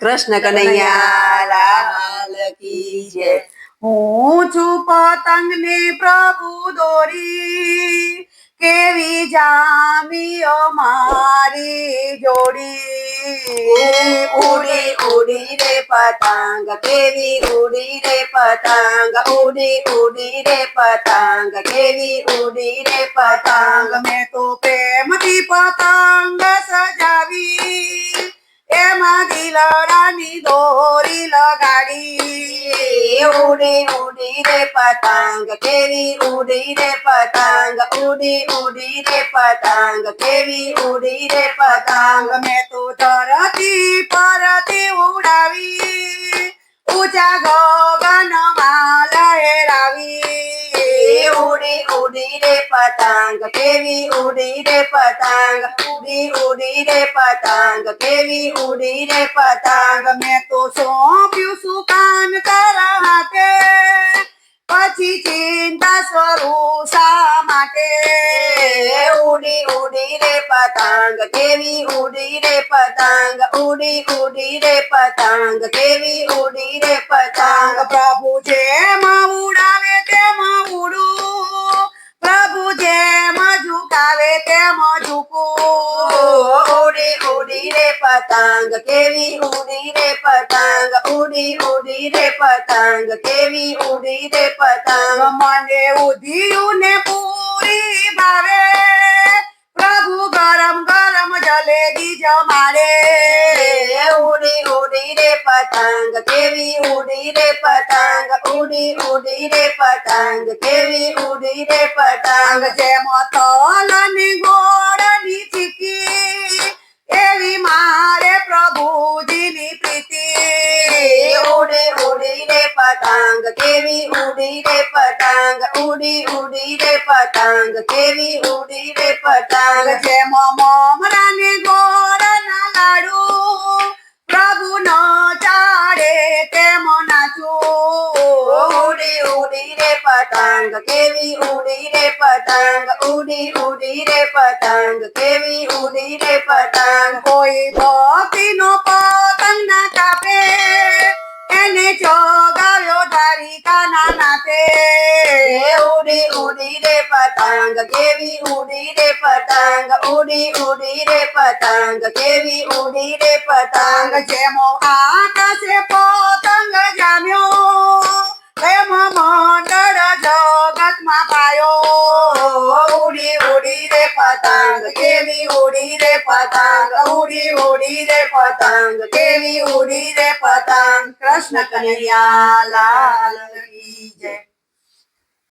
કૃષ્ણ કનૈયા લાલ કી જય હું છું પતંગ ને પ્રભુ દોરી કેવી જામી મારી જોડી ઉડી ઉડી રે પતંગ કેવી ઉડી રે પતંગ ઉડી ઉડી રે પતંગ કેવી ઉડી રે પતંગ પતંગ મેં તો એમાં દોરી લગાડી. ઉડી ઉડી રે પતંગ, કેવી ઉડી રે પતંગ? ઉડી ઉડી રે પતંગ, કેવી ઉડી રે પતંગ? મેં તો ધરતી પરતી ઉડાવી. ઊંચા લહેરાવી ઉડી ઉડી રે પતંગ કેવી ઉડી રે પતંગ ઉડી ઉડી રે પતંગ કેવી ઉડી રે પતંગ મેં તો સોંપ્યું સુકાન તારા હાથે પછી ચિંતા સ્વરૂપ શા માટે ઉડી ઉડી રે પતંગ કેવી ઉડી રે પતંગ ઉડી ઉડી રે પતંગ કેવી ઉડી રે પતંગ પ્રભુ જેમ ઉડાવે તેમ ઝુકાવે તેમ ઝૂકું? ઉડી ઉડી રે પતંગ, કેવી ઉડી રે પતંગ? ઉડી ઉડી રે પતંગ, કેવી ઉડી રે પતંગ? મને ઉધીયું ને પૂરી ભાવે. પ્રભુ ગરમ ગરમ જલેબી જમાડે पतंग केवी उड़ी रे पतंग, उड़ी उड़ी रे पतंग, केवी उड़ी रे पतंग। जे मतलनी गोड़नी चिकी, केवी मारे प्रभु प्रभुजीनी प्रीति। उड़ी उड़ी रे पतंग, केवी उड़ी रे पतंग, उड़ी उड़ी रे पतंग, केवी उड़ी रे पतंग। जे मम रानी गोड़ना लाडू ઉડી ઉડી રે પતંગ કેવી ઉડી રે પતંગ ઉડી ઉડી રે પતંગ કેવી ઉડી રે પતંગ કોઈ ભક્તિનો પતંગ ના કાપે એને ચોગાવ્યો ધારિકાના નાતે ઉડી ઉડી રે પતંગ કેવી ઉડી રે પતંગ ઉડી ઉડી રે પતંગ કેવી ઉડી રે પતંગ પતંગ જેમો આકાશે જગતમાં પાયો. ઉડી ઉડી રે પતંગ, કેવી ઉડી રે પતંગ? ઉડી ઉડી રે પતંગ, કેવી ઉડી રે પતંગ? કૃષ્ણ કનૈયા લાલ